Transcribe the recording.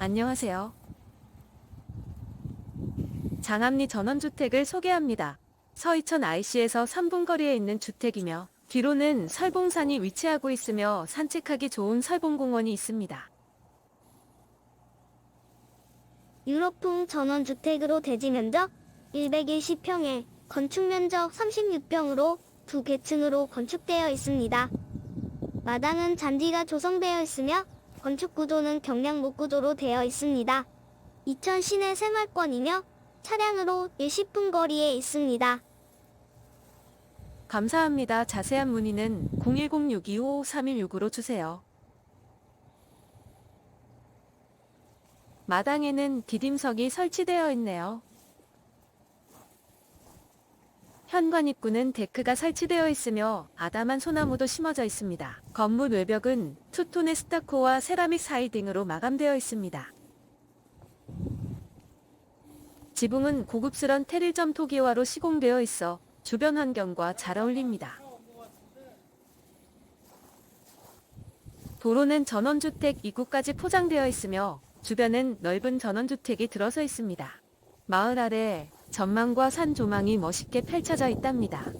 안녕하세요. 장암리 전원주택을 소개합니다. 서이천 IC에서 3분 거리에 있는 주택이며 뒤로는 설봉산이 위치하고 있으며 산책하기 좋은 설봉공원이 있습니다. 유럽풍 전원주택으로 대지 면적 120평에 건축 면적 36평으로 두 개층으로 건축되어 있습니다. 마당은 잔디가 조성되어 있으며 건축 구조는 경량 목 구조로 되어 있습니다. 이천 시내 생활권이며 차량으로 20분 거리에 있습니다. 감사합니다. 자세한 문의는 010-625-3169로 주세요. 마당에는 디딤석이 설치되어 있네요. 현관 입구는 데크가 설치되어 있으며 아담한 소나무도 심어져 있습니다. 건물 외벽은 투톤의 스타코와 세라믹 사이딩으로 마감되어 있습니다. 지붕은 고급스런 테릴점 토기화로 시공되어 있어 주변 환경과 잘 어울립니다. 도로는 전원주택 입구까지 포장되어 있으며 주변은 넓은 전원주택이 들어서 있습니다. 마을 아래 전망과 산 조망이 멋있게 펼쳐져 있답니다.